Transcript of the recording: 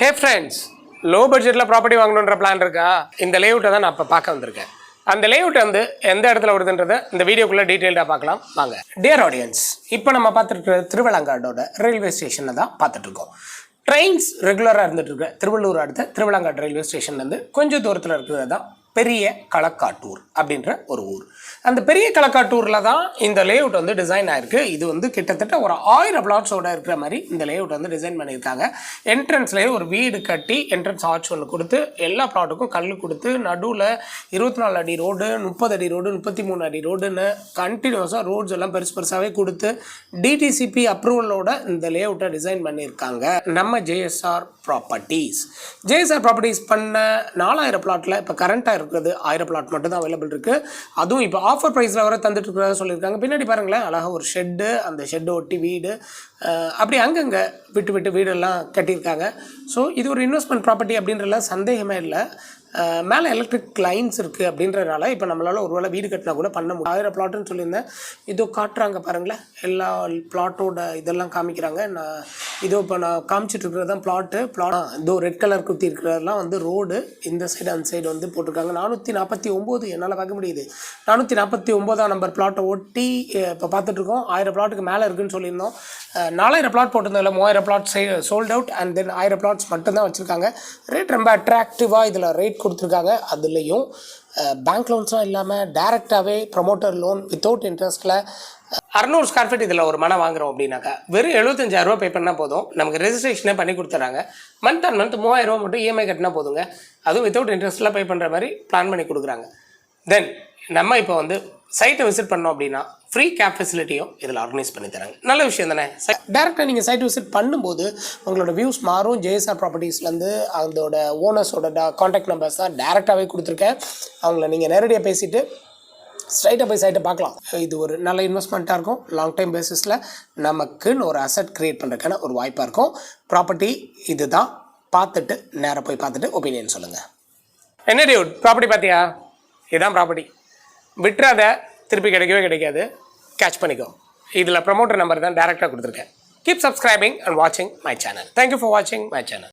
ஹே friends low பட்ஜெட்டில் property வாங்கணுன்ற plan இருக்கா? இந்த லேஅவுட்டை தான் நான் இப்போ பார்க்க வந்திருக்கேன். அந்த லேஅவுட் வந்து எந்த இடத்துல வருதுன்றத இந்த வீடியோக்குள்ளே டீட்டெயில்டாக பார்க்கலாம். வாங்க. டியர் ஆடியன்ஸ் இப்போ நம்ம பார்த்துட்டு திருவிழாங்காடோட ரயில்வே ஸ்டேஷனில் தான் பார்த்துட்ருக்கோம் ட்ரெயின்ஸ் ரெகுலராக இருந்துட்டு இருக்க. திருவள்ளூர் அடுத்த திருவிழாங்காடு ரயில்வே ஸ்டேஷன்லேருந்து கொஞ்சம் தூரத்தில் இருக்கிறது தான் பெரிய களக்காட்டூர் அப்படின்ற ஒரு ஊர். அந்த பெரிய களக்காட்டூரில் தான் இந்த லேஅவுட் வந்து டிசைன் ஆயிருக்கு. இது வந்து கிட்டத்தட்ட ஒரு ஆயிரம் பிளாட்ஸோட இருக்கிற மாதிரி இந்த லேஅவுட் வந்து டிசைன் பண்ணியிருக்காங்க. என்ட்ரன்ஸ்லேயே ஒரு வீடு கட்டி என்ட்ரன்ஸ் ஆர்ச் ஒன்று கொடுத்து எல்லா ப்ளாட்டுக்கும் கல் கொடுத்து நடுவில் இருபத்தி நாலு அடி ரோடு முப்பது அடி ரோடு முப்பத்தி மூணு அடி ரோடுன்னு கண்டினியூஸாக ரோட்ஸ் எல்லாம் பெருசு பெருசாகவே கொடுத்து டிடிசிபி அப்ரூவலோட இந்த லேஅவுட்டை டிசைன் பண்ணியிருக்காங்க. நம்ம ஜேஎஸ்ஆர் ப்ராப்பர்ட்டிஸ் ஜேஎஸ்ஆர் ப்ராப்பர்ட்டிஸ் பண்ண நாலாயிரம் பிளாட்டில் இப்போ கரண்ட்டாக இருக்கிறது. ஆயிரம் பிளாட் மட்டும் தான் அவைலபிள் இருக்குது அதுவும் இப்போ ஆஃபர் ப்ரைஸில் வர தந்துட்டு இருக்கிறதா சொல்லியிருக்காங்க. பின்னாடி பாருங்களேன் அழகாக ஒரு ஷெட்டு அந்த ஷெட்டை ஒட்டி வீடு அப்படி அங்கங்கே விட்டு விட்டு வீடெல்லாம் கட்டியிருக்காங்க. ஸோ இது ஒரு இன்வெஸ்ட்மெண்ட் ப்ராப்பர்ட்டி அப்படின்றதுல சந்தேகமே இல்லை. மேலே எலக்ட்ரிக் லைன்ஸ் இருக்குது அப்படின்றதுனால இப்போ நம்மளால் ஒரு வேளை வீடு கட்டினா கூட பண்ண முடியும். ஆயிரம் பிளாட்டுன்னு சொல்லியிருந்தேன். இதோ காட்டுறாங்க பாருங்களேன். எல்லா பிளாட்டோட இதெல்லாம் காமிக்கிறாங்க. நான் இதோ இப்போ நான் காமிச்சிட்டு இருக்கிறது தான் பிளாட்டு பிளாட் இதோ ரெட் கலர் குத்தி இருக்கிறதெல்லாம் வந்து ரோடு இந்த சைடு அந்த சைடு வந்து போட்டிருக்காங்க. நானூற்றி நாற்பத்தி ஒம்பது என்னால் பார்க்க முடியுது. நானூற்றி நாற்பத்தி ஒம்போதாம் நம்பர் பிளாட்டை ஒட்டி இப்போ பார்த்துட்ருக்கோம். ஆயிரம் பிளாட்டுக்கு மேலே இருக்குதுன்னு சொல்லியிருந்தோம். நாலாயிரம் பிளாட் போட்டிருந்ததில்ல மூவாயிரம் plot sold out and then ஆயிரம் பிளாட்ஸ் மட்டும்தான் வச்சுருக்காங்க. ரேட் ரொம்ப அட்ராக்டிவாக இதில் ரேட் கொடுத்துருக்காங்க. அதுலேயும் பேங்க் லோன்ஸ்லாம் இல்லாமல் டேரெக்டாகவே ப்ரொமோட்டர் லோன் வித்தவுட் இன்ட்ரெஸ்ட்டில் அறநூறு ஸ்கொயர் ஃபீட் இதில் ஒரு மனை வாங்குறோம் அப்படின்னாக்கா வெறும் எழுபத்தஞ்சாயிரம் ரூபா பே பண்ணால் போதும். நமக்கு ரெஜிஸ்ட்ரேஷனே பண்ணி கொடுத்துறாங்க. மந்த் அண்ட் மந்த் மூவாயிரம் ரூபா மட்டும் இஎம்ஐ கட்டினா போதுங்க. அதுவும் வித்தவுட் இன்ட்ரெஸ்ட்லாம் பே பண்ணுற மாதிரி பிளான் பண்ணி கொடுக்குறாங்க. தென் நம்ம இப்போ வந்து சைட்டை விசிட் பண்ணோம் அப்படின்னா ஃப்ரீ கேப் ஃபெசிலிட்டியும் இதில் ஆர்கனைஸ் பண்ணி தராங்க. நல்ல விஷயம் தானே? டேரெக்டாக நீங்கள் சைட் விசிட் பண்ணும்போது உங்களோட வியூஸ் மாறும். ஜேஎஸ்ஆர் ப்ராப்பர்ட்டிஸ்லேருந்து அதோட ஓனர்ஸோட காண்டாக்ட் நம்பர்ஸ் தான் டேரெக்டாகவே கொடுத்துருக்கேன். அவங்கள நீங்கள் நேரடியாக பேசிவிட்டு ஸ்ட்ரைட்டாக போய் சைட்டை பார்க்கலாம். இது ஒரு நல்ல இன்வெஸ்ட்மெண்ட்டாக இருக்கும். லாங் டைம் பேசிஸில் நமக்குன்னு ஒரு அசட் க்ரியேட் பண்ணுறதுக்கான ஒரு வாய்ப்பாக இருக்கும். ப்ராப்பர்ட்டி இதுதான். பார்த்துட்டு நேராக போய் பார்த்துட்டு ஒப்பீனியன் சொல்லுங்கள் என்ன டியூட் ப்ராப்பர்ட்டி பார்த்தியா? இதுதான் ப்ராப்பர்ட்டி விட்டுறாத திருப்பி கிடைக்கவே கிடைக்காது. கேட்ச் பண்ணிக்கோ. இதில் ப்ரமோட்டர் நம்பர் தான் டேரெக்டாக கொடுத்துருக்கேன். கீப் சப்ஸ்கிரைபிங் அண்ட் வாட்சிங் மை சேனல் தேங்க்யூ ஃபார் வாட்சிங் மை சேனல்